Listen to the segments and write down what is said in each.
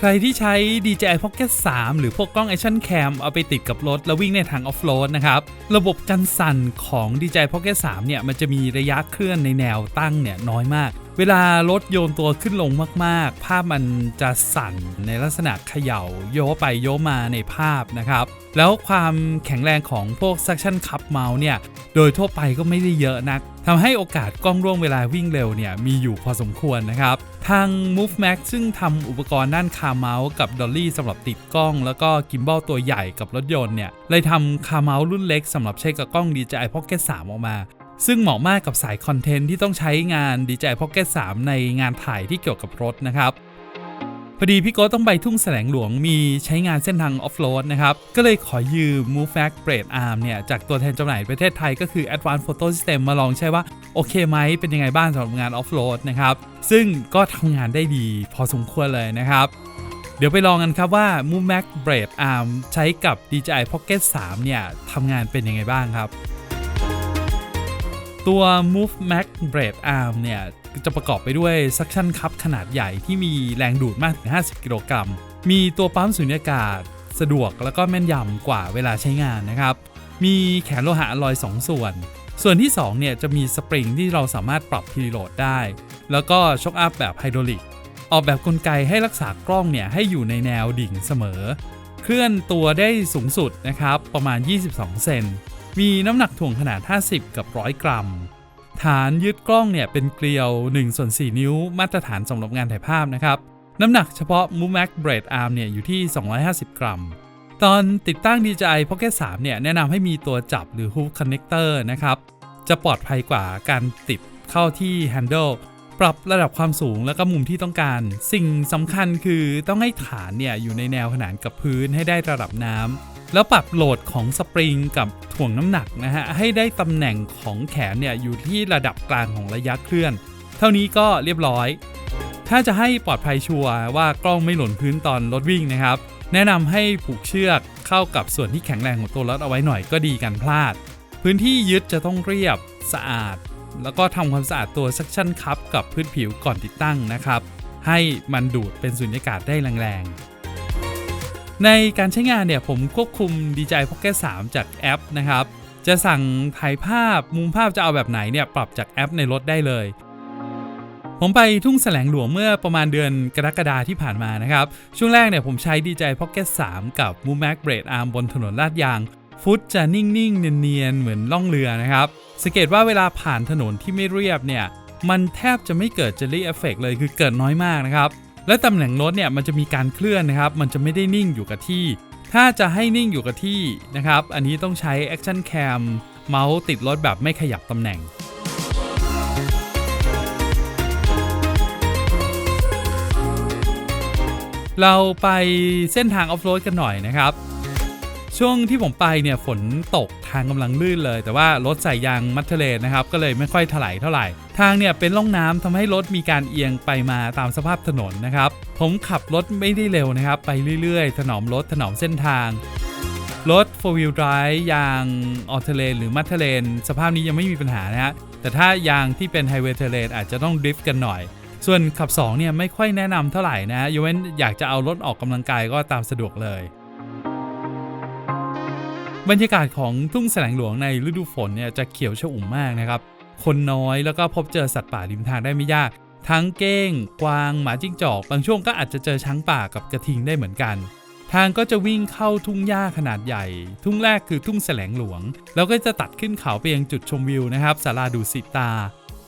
ใครที่ใช้ DJI Pocket 3 หรือพวกกล้อง Action Cam เอาไปติดกับรถ แล้ววิ่งในทางออฟโรดนะครับ ระบบกันสั่นของ DJI Pocket 3 เนี่ย มันจะมีระยะเคลื่อนในแนวตั้งเนี่ยน้อยมาก เวลารถโยนตัวขึ้นลงมากๆ ภาพมันจะสั่นในลักษณะเขย่าโยไปโยมาในภาพนะครับ แล้วความแข็งแรงของพวก Suction Cup Mount เนี่ย โดยทั่วไปก็ไม่ได้เยอะนักทำให้โอกาสกล้องร่วงเวลาวิ่งเร็วเนี่ย มีอยู่พอสมควรนะครับ ทาง Move Max ซึ่งทำอุปกรณ์ด้านคาเมาส์กับดอลลี่สำหรับติดกล้อง แล้วก็กิมบอลตัวใหญ่กับรถยนต์เนี่ยเลยทำคาเมาส์รุ่นเล็กสำหรับใช้กับกล้อง DJI Pocket 3 ออกมา ซึ่งเหมาะมากกับสายคอนเทนต์ที่ต้องใช้งาน DJI Pocket 3 ในงานถ่ายที่เกี่ยวกับรถนะครับพอดีพี่โก้ต้องไปทุ่งแสลงหลวงมีใช้งานเส้นทางออฟโรดนะครับ ก็เลยขอยืม Move Max Blade Arm เนี่ย จากตัวแทนจำหน่ายประเทศไทยก็คือ Advanced Photo System มาลองใช้ว่า โอเคไหมเป็นยังไงบ้างสำหรับงานออฟโรดนะครับ ซึ่งก็ทำงานได้ดีพอสมควรเลยนะครับ เดี๋ยวไปลองกันครับว่า Move Max Blade Arm ใช้กับ DJI Pocket 3 เนี่ยทำงานเป็นยังไงบ้างครับ ตัว Move Max Blade Arm เนี่ยจะประกอบไปด้วย Suction Cup ขนาดใหญ่ที่มีแรงดูดมากถึง 50 กิโลกรัม มีตัวปั๊มสุญญากาศ สะดวกแล้วก็แม่นยำกว่าเวลาใช้งานนะครับ มีแขนโลหะอลลอย 2 ส่วน ส่วนที่ 2 เนี่ยจะมีสปริงที่เราสามารถปรับพีโหลดได้ แล้วก็ช็อคอัพแบบไฮดรอลิก ออกแบบกลไกให้รักษากล้องเนี่ยให้อยู่ในแนวดิ่งเสมอ เคลื่อนตัวได้สูงสุดนะครับประมาณ 22 เซน มีน้ำหนักถ่วงขนาด 50 กับ 100 กรัม ฐานยึดกล้องเนี่ยเป็นเกลียว1ส่วน4นิ้วมาตรฐานสำหรับงานถ่ายภาพนะครับ น้ำหนักเฉพาะ m o v Max Blade Arm เนี่ยอยู่ที่ 250 กรัม ตอนติดตั้ง DJI Pocket 3เนี่ยแนะนำให้มีตัวจับหรือ Hook Connector นะครับ จะปลอดภัยกว่าการติดเข้าที่ Handle ปรับระดับความสูงแล้วก็มุมที่ต้องการ สิ่งสำคัญคือต้องให้ฐานเนี่ยอยู่ในแนวขนานกับพื้นให้ได้ระดับน้ำ แล้วปรับโหลดของสปริงกับถ่วงน้ำหนักนะฮะให้ได้ตำแหน่งของแขนเนี่ยอยู่ที่ระดับกลางของระยะเคลื่อน เท่านี้ก็เรียบร้อย ถ้าจะให้ปลอดภัยชัวร์ว่ากล้องไม่หล่นพื้นตอนรถวิ่งนะครับ แนะนำให้ผูกเชือกเข้ากับส่วนที่แข็งแรงของตัวรถเอาไว้หน่อยก็ดีกันพลาด พื้นที่ยึดจะต้องเรียบสะอาด แล้วก็ทำความสะอาดตัวซักชั่นคัพกับพื้นผิวก่อนติดตั้งนะครับให้มันดูดเป็นสุญญากาศได้แรงๆ ในการใช้งานเนี่ยผมควบคุม DJI Pocket 3 จากแอปนะครับ จะสั่งถ่ายภาพมุมภาพจะเอาแบบไหนเนี่ยปรับจากแอปในรถได้เลย ผมไปทุ่งแสลงหลวงเมื่อประมาณเดือนกรกฎาที่ผ่านมานะครับ ช่วงแรกเนี่ยผมใช้ DJI Pocket 3 กับ m o v Max Blade Arm บนถนนลาดยาง ฟุตจะนิ่งๆ เนียนๆ เหมือนล่องเรือนะครับสังเกตว่าเวลาผ่านถนนที่ไม่เรียบเนี่ยมันแทบจะไม่เกิดเจลลี่เอฟเฟกเลยคือเกิดน้อยมากนะครับ และตำแหน่งรถเนี่ยมันจะมีการเคลื่อนนะครับ มันจะไม่ได้นิ่งอยู่กับที่ ถ้าจะให้นิ่งอยู่กับที่นะครับ อันนี้ต้องใช้ Action Cam เมาส์ติดรถแบบไม่ขยับตำแหน่งเราไปเส้นทางออฟโรดกันหน่อยนะครับ ช่วงที่ผมไปเนี่ยฝนตกทางกำลังลื่นเลย แต่ว่ารถใส่ยางมัทเทเลนนะครับก็เลยไม่ค่อยถลายเท่าไหร่ ทางเนี่ยเป็นร่องน้ำทำให้รถมีการเอียงไปมาตามสภาพถนนนะครับ ผมขับรถไม่ได้เร็วนะครับ ไปเรื่อยๆ ถนอมรถถนอมเส้นทางรถ4 wheel drive ยางออเทเลนหรือมัทเทเลนสภาพนี้ยังไม่มีปัญหานะฮะแต่ถ้ายางที่เป็นไฮเวย์เทเลนอาจจะต้องดริฟต์กันหน่อย ส่วนขับ2เนี่ยไม่ค่อยแนะนำเท่าไหร่นะยกเว้นอยากจะเอารถออกกำลังกายก็ตามสะดวกเลย บรรยากาศของทุ่งแสลงหลวงในฤดูฝนเนี่ยจะเขียวชอุ่มมากนะครับ คนน้อยแล้วก็พบเจอสัตว์ป่าริมทางได้ไม่ยาก ทั้งเก้ง กวาง หมาจิ้งจอก บางช่วงก็อาจจะเจอช้างป่ากับกระทิงได้เหมือนกัน ทางก็จะวิ่งเข้าทุ่งหญ้าขนาดใหญ่ ทุ่งแรกคือทุ่งแสลงหลวง แล้วก็จะตัดขึ้นเขาไปยังจุดชมวิวนะครับสาราดูสิตา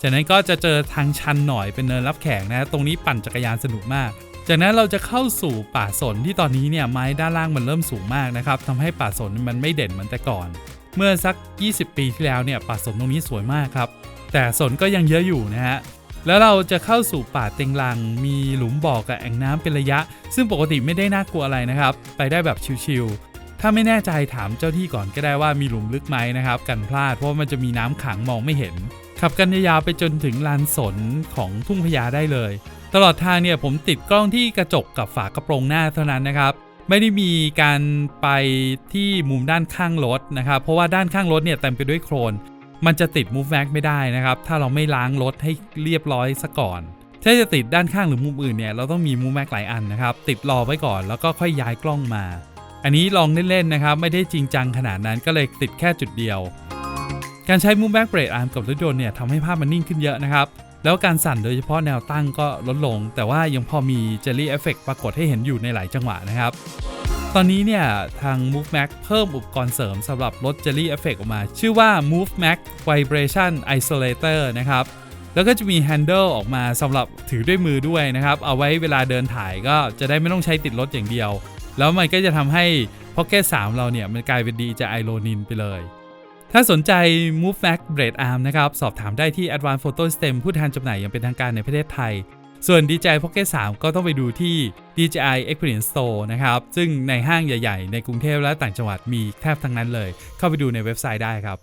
จากนั้นก็จะเจอทางชันหน่อยเป็นเนินรับแขกนะ ตรงนี้ปั่นจักรยานสนุกมาก จากนั้นเราจะเข้าสู่ป่าสนที่ตอนนี้เนี่ยไม้ด้านล่างมันเริ่มสูงมากนะครับทำให้ป่าสนมันไม่เด่นเหมือนแต่ก่อน เมื่อสัก 20 ปีที่แล้วเนี่ยป่าสนตรงนี้สวยมากครับ แต่สนก็ยังเยอะอยู่นะฮะแล้วเราจะเข้าสู่ป่าเต็งลัง มีหลุมบ่อกับแอ่งน้ำเป็นระยะ ซึ่งปกติไม่ได้น่ากลัวอะไรนะครับ ไปได้แบบชิวๆถ้าไม่แน่ใจถามเจ้าที่ก่อนก็ได้ว่ามีหลุมลึกไหมนะครับ กันพลาดเพราะว่ามันจะมีน้ำขังมองไม่เห็น ขับกันยาวไปจนถึงลานสนของทุ่งพญาได้เลย ตลอดทางเนี่ยผมติดกล้องที่กระจกกับฝากระโปรงหน้าเท่านั้นนะครับ ไม่ได้มีการไปที่มุมด้านข้างรถนะครับ เพราะว่าด้านข้างรถเนี่ยเต็มไปด้วยโคลนมันจะติด Move Max ไม่ได้นะครับ ถ้าเราไม่ล้างรถให้เรียบร้อยซะก่อน ถ้าจะติดด้านข้างหรือมุมอื่นเนี่ยเราต้องมีมูแม็กหลายอันนะครับ ติดรอไว้ก่อนแล้วก็ค่อยย้ายกล้องมา อันนี้ลองเล่นๆนะครับ ไม่ได้จริงจังขนาดนั้นก็เลยติดแค่จุดเดียว การใช้มูแบ็กเบรดอาร์มกับรถยนต์เนี่ยทำให้ภาพมันนิ่งขึ้นเยอะนะครับ แล้วการสั่นโดยเฉพาะแนวตั้งก็ลดลง แต่ว่ายังพอมีเจลลี่เอฟเฟกปรากฏให้เห็นอยู่ในหลายจังหวะนะครับตอนนี้เนี่ย ทาง Move Max เพิ่มอุปกรณ์เสริมสำหรับลด Jelly Effect ออกมา ชื่อว่า Move Max Vibration Isolator นะครับ แล้วก็จะมี handle ออกมาสำหรับถือด้วยมือด้วยนะครับ เอาไว้เวลาเดินถ่ายก็จะได้ไม่ต้องใช้ติดรถอย่างเดียว แล้วมันก็จะทำให้ Pocket 3 เราเนี่ย มันกลายเป็นดีจะไอโลนินไปเลย ถ้าสนใจ Move Max b r a d Arm นะครับ สอบถามได้ที่ Advanced Photo System ผู้แทนจำหน่ายอย่างเป็นทางการในประเทศไทย ส่วน DJI Pocket 3 ก็ต้องไปดูที่ DJI Experience Store นะครับ ซึ่งในห้างใหญ่ ๆ ในกรุงเทพและต่างจังหวัดมีแทบทั้งนั้นเลย เข้าไปดูในเว็บไซต์ได้ครับ